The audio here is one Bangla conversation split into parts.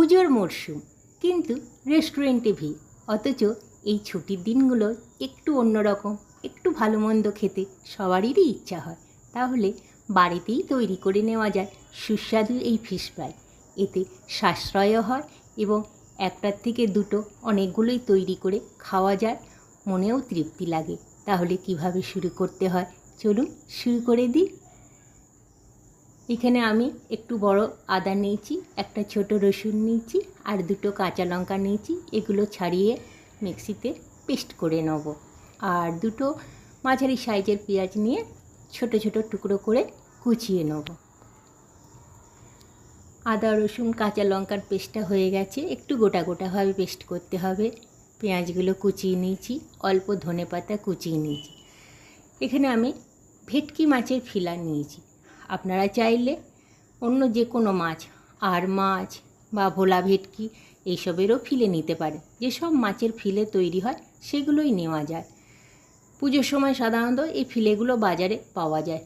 পুজোর মরশুম, কিন্তু রেস্টুরেন্টে ভিড়। অথচ এই ছুটির দিনগুলো একটু অন্যরকম, একটু ভালো মন্দ খেতে সবারই ইচ্ছা হয়। তাহলে বাড়িতেই তৈরি করে নেওয়া যায় সুস্বাদু এই ফিশ ফ্রাই এতে সাশ্রয়ও হয় এবং একটার থেকে দুটো অনেকগুলোই তৈরি করে খাওয়া যায়। মনেও তৃপ্তি লাগে। তাহলে কীভাবে শুরু করতে হয়? চলুন শুরু করে দিই। এখানে আমি একটু বড় আদা নিয়েছি, একটা ছোট রসুন নিয়েছি আর দুটো কাঁচা লঙ্কা নিয়েছি। এগুলো ছাড়িয়ে মিক্সিতে পেস্ট করে নেব। আর দুটো মাঝারি সাইজের পেঁয়াজ নিয়ে ছোট ছোট টুকরো করে কুচিয়ে নেব। আদা, রসুন, কাঁচা লঙ্কার পেস্টটা হয়ে গেছে। একটু গোটা গোটাভাবে পেস্ট করতে হবে। পেঁয়াজগুলো কুচিয়ে নিয়েছি, অল্প ধনে পাতা কুচিয়ে নিয়েছি। এখানে আমি ভেটকি মাছের ফিলা নিয়েছি। আপনারা চাইলে অন্য যে কোনো মাছ, আর মাছ বা ভোলা ভেটকি এইসবেরও ফিলে নিতে পারে। যেসব মাছের ফিলে তৈরি হয়, সেগুলোই নেওয়া যায়। পুজোর সময় সাধারণত এই ফিলেগুলো বাজারে পাওয়া যায়।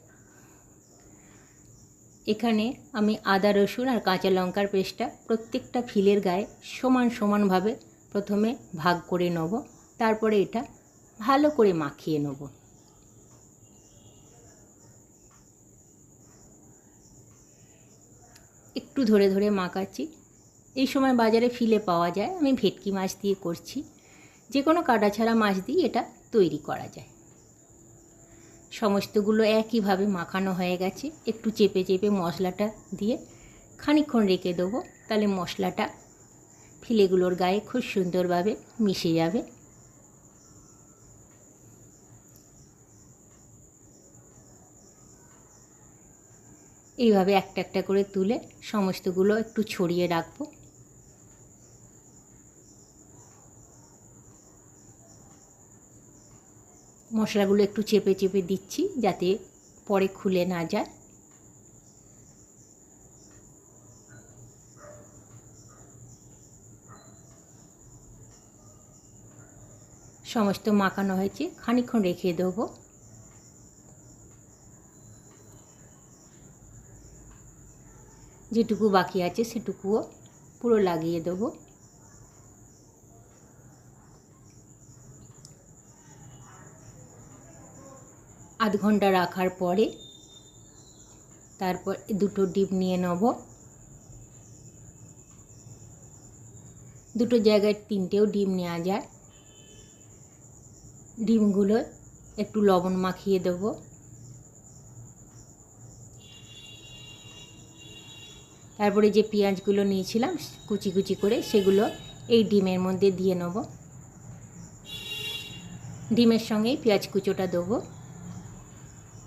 এখানে আমি আদা, রসুন আর কাঁচা লঙ্কার পেস্টটা প্রত্যেকটা ফিলের গায়ে সমান সমানভাবে প্রথমে ভাগ করে নেব। তারপরে এটা ভালো করে মাখিয়ে নেব। একটু ধরে ধরে মাখাচ্ছি। এই সময় বাজারে ফিলে পাওয়া যায়, আমি ভেটকি মাছ দিয়ে করছি। যে কোনো কাটা ছাড়া মাছ দিয়ে এটা তৈরি করা যায়। সমস্তগুলো একইভাবে মাখানো হয়ে গেছে। একটু চেপে চেপে মশলাটা দিয়ে খানিকক্ষণ রেখে দেবো। তাহলে মশলাটা ফিলেগুলোর গায়ে খুব সুন্দরভাবে মিশে যাবে। এইভাবে একটা একটা করে তুলে সমস্তগুলো একটু ছড়িয়ে রাখব। মশলাগুলো একটু চেপে চেপে দিচ্ছি যাতে পরে খুলে না যায়। সমস্ত মাখানো হয়েছে খানিক্ষণ রেখে দেবো। যেটুকু বাকি আছে সেটুকুও পুরো লাগিয়ে দেবো। আধ ঘণ্টা রাখার পরে তারপর দুটো ডিম নিয়ে নেব। দুটো জায়গায় তিনটেও ডিম নেওয়া যায়। ডিমগুলো একটু লবণ মাখিয়ে দেবো। তারপরে যে পেঁয়াজগুলো নিয়েছিলাম, কুচি কুচি করে সেগুলো এই ডিমের মধ্যে দিয়ে নেব। ডিমের সঙ্গে পেঁয়াজ কুচোটা দেবো।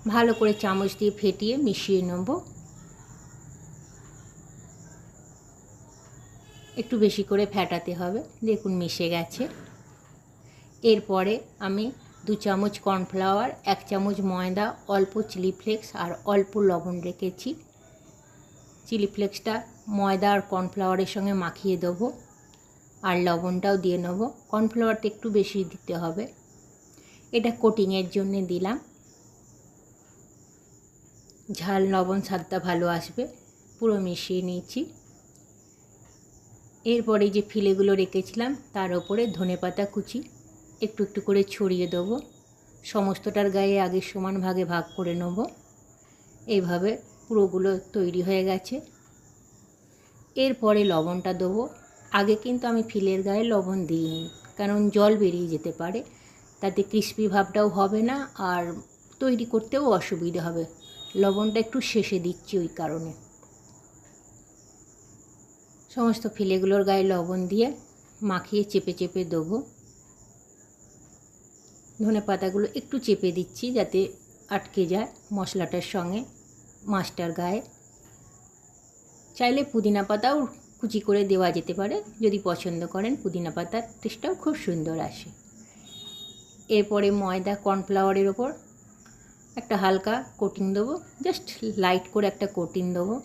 ভালো করে চামচ দিয়ে ফেটিয়ে মিশিয়ে নেব। একটু বেশি করে ফেটাতে হবে, দেখুন মিশে গেছে। এরপরে আমি দু চামচ কর্নফ্লাওয়ার, এক চামচ ময়দা, অল্প চিলি ফ্লেক্স আর অল্প লবণ রেখেছি। চিলি ফ্লেক্সটা ময়দা আর কর্নফ্লাওয়ারের সঙ্গে মাখিয়ে দেবো। আর লবণটাও দিয়ে নেব। কর্নফ্লাওয়ারটা একটু বেশি দিতে হবে। এটা কোটিংয়ের জন্যে দিলাম। ঝাল লবণ স্বাদটা ভালো আসবে। পুরো মিশিয়ে নিয়েছি। এরপরে যে ফিলেগুলো রেখেছিলাম, তার ওপরে ধনে পাতা কুচি, একটু একটু করে ছড়িয়ে দেবো। সমস্তটার গায়ে আগে সমান ভাগে ভাগ করে নেব। এইভাবে পুরোগুলো তৈরি হয়ে গেছে। এরপরে লবণটা দেবো। আগে কিন্তু আমি ফিলের গায়ে লবণ দিইনি, কারণ জল বেরিয়ে যেতে পারে। তাতে ক্রিস্পি ভাবটাও হবে না, আর তৈরি করতেও অসুবিধা হবে। লবণটা একটু শেষে দিচ্ছি ওই কারণে। সমস্ত ফিলেগুলোর গায়ে লবণ দিয়ে মাখিয়ে চেপে চেপে দেবো। ধনে পাতাগুলো একটু চেপে দিচ্ছি যাতে আটকে যায় মশলাটার সঙ্গে। মাছটার গায়ে। চাইলে পুদিনা পাতাও কুচি করে দেওয়া যেতে পারে, যদি পছন্দ করেন। পুদিনা পাতার টেস্টটাও খুব সুন্দর আসে। এরপরে ময়দা কর্নফ্লাওয়ারের ওপর একটা হালকা কোটিং দেবো। জাস্ট লাইট করে একটা কোটিং দেবো।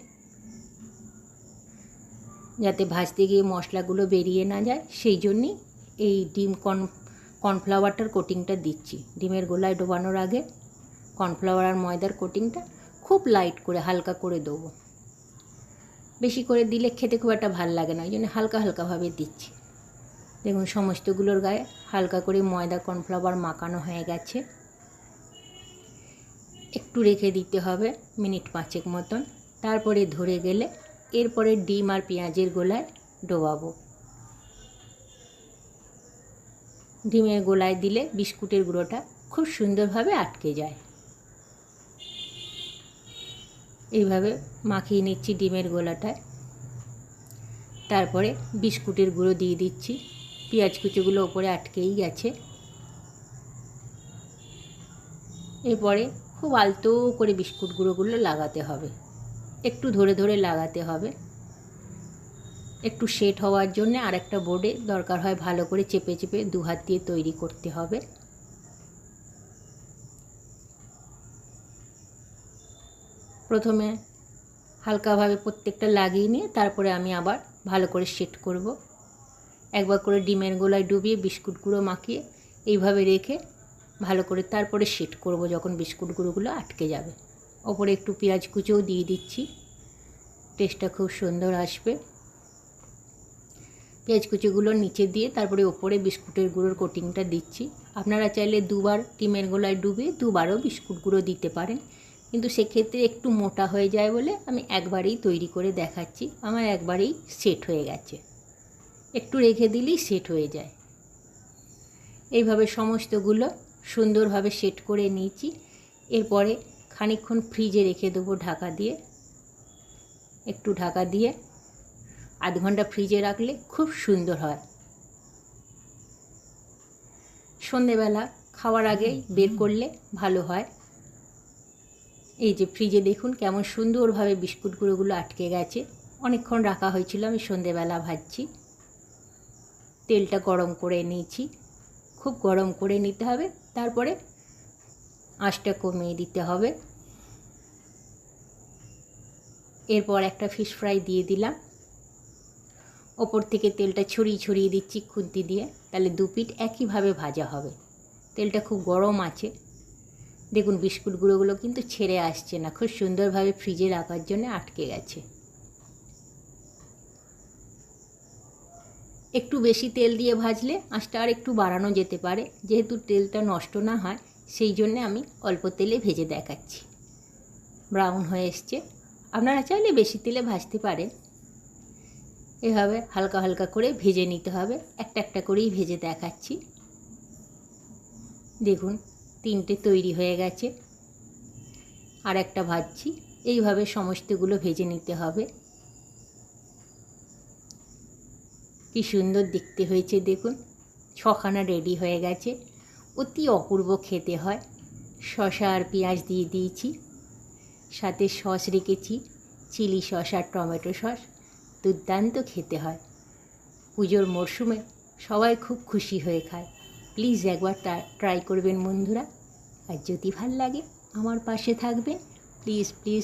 যাতে ভাজতে গিয়ে মশলাগুলো বেরিয়ে না যায়। সেই জন্যই এই ডিম কর্ন কর্নফ্লাওয়ারটার কোটিংটা দিচ্ছি। ডিমের গোলায় ডোবানোর আগে কর্নফ্লাওয়ার আর ময়দার কোটিংটা খুব লাইট করে হালকা করে দেবো। বেশি করে দিলে খেতে খুব একটা ভালো লাগে না, ওই জন্য হালকা হালকাভাবে দিচ্ছি। দেখুন, সমস্তগুলোর গায়ে হালকা করে ময়দা কর্নফ্লাওয়ার মাখানো হয়ে গেছে। একটু রেখে দিতে হবে মিনিট পাঁচেক মতন। তারপরে ধরে গেলে এরপরে ডিম আর পেঁয়াজের গোলায় ডোবাবো। ডিমের গোলায় দিলে বিস্কুটের গুঁড়োটা খুব সুন্দরভাবে আটকে যায়। এইভাবে মাখিয়ে নিচ্ছি ডিমের গোলাটায়। তারপরে বিস্কুটের গুঁড়ো দিয়ে দিচ্ছি। পেঁয়াজ কুচোগুলো ওপরে আটকেই গেছে। এরপরে খুব আলতো করে বিস্কুট গুঁড়োগুলো লাগাতে হবে। একটু ধরে ধরে লাগাতে হবে। একটু সেট হওয়ার জন্য আর একটা বোর্ডে দরকার হয় ভালো করে চেপে চেপে দু হাত দিয়ে তৈরি করতে হবে। প্রথমে হালকাভাবে প্রত্যেকটা লাগিয়ে নিয়ে তারপরে আমি আবার ভালো করে সেট করব। একবার করে ডিমের গোলায় ডুবিয়ে বিস্কুট গুঁড়ো মাখিয়ে এইভাবে রেখে ভালো করে তারপরে সেট করব যখন বিস্কুট গুঁড়োগুলো আটকে যাবে। ওপরে একটু পেঁয়াজ কুচোও দিয়ে দিচ্ছি। টেস্টটা খুব সুন্দর আসবে। পেঁয়াজ কুচিগুলো নিচে দিয়ে তারপরে ওপরে বিস্কুটের গুঁড়োর কোটিংটা দিচ্ছি। আপনারা চাইলে দুবার ডিমের গোলায় ডুবিয়ে দুবারও বিস্কুট গুঁড়ো দিতে পারেন। কিন্তু সেক্ষেত্রে একটু মোটা হয়ে যায় বলে আমি একবারেই তৈরি করে দেখাচ্ছি। আমার একবারেই সেট হয়ে গেছে। একটু রেখে দিলেই সেট হয়ে যায়। এইভাবে সমস্তগুলো সুন্দরভাবে সেট করে নিয়েছি। এরপরে খানিকক্ষণ ফ্রিজে রেখে দেবো ঢাকা দিয়ে। একটু ঢাকা দিয়ে আধ ঘণ্টা ফ্রিজে রাখলে খুব সুন্দর হয়। সন্ধেবেলা খাওয়ার আগেই বের করলে ভালো হয়। এই যে ফ্রিজে দেখুন কেমন সুন্দরভাবে বিস্কুট গুঁড়োগুলো আটকে গেছে। অনেকক্ষণ রাখা হয়েছিল, আমি সন্ধেবেলা ভাজছি। তেলটা গরম করে নিয়েছি। খুব গরম করে নিতে হবে, তারপরে আঁচটা কমিয়ে দিতে হবে। এরপর একটা ফিশ ফ্রাই দিয়ে দিলাম। ওপর থেকে তেলটা ছড়িয়ে ছড়িয়ে দিচ্ছি খুন্তি দিয়ে, তাহলে দু পিঠ একইভাবে ভাজা হবে। তেলটা খুব গরম আছে। দেখুন, বিস্কুট গুঁড়োগুলো কিন্তু ছেড়ে আসছে না, খুব সুন্দরভাবে ফ্রিজে রাখার জন্য আটকে গেছে। একটু বেশি তেল দিয়ে ভাজলে আঁচটা আর একটু বাড়ানো যেতে পারে, যেহেতু তেলটা নষ্ট না হয়, সেই জন্যে আমি অল্প তেলে ভেজে দেখাচ্ছি। ব্রাউন হয়ে এসছে। আপনারা চাইলে বেশি তেলে ভাজতে পারেন। এভাবে হালকা হালকা করে ভেজে নিতে হবে। একটা একটা করেই ভেজে দেখাচ্ছি। দেখুন তিনটে তৈরি হয়ে গেছে। আর একটা ভাজছি। এইভাবে সমস্তগুলো ভেজে নিতে হবে। কি সুন্দর দেখতে হয়েছে দেখুন। ছখানা রেডি হয়ে গেছে। অতি অপূর্ব খেতে হয়। শশা আর পেঁয়াজ দিয়ে দিয়েছি। সাথে সস রেখেছি। চিলি সস আর টমেটো সস। দুর্দান্ত খেতে হয়। পুজোর মরশুমে সবাই খুব খুশি হয়ে খায়। প্লিজ একবার ট্রাই করবেন বন্ধুরা। আর যদি ভালো লাগে আমার পাশে থাকবেন। Please please.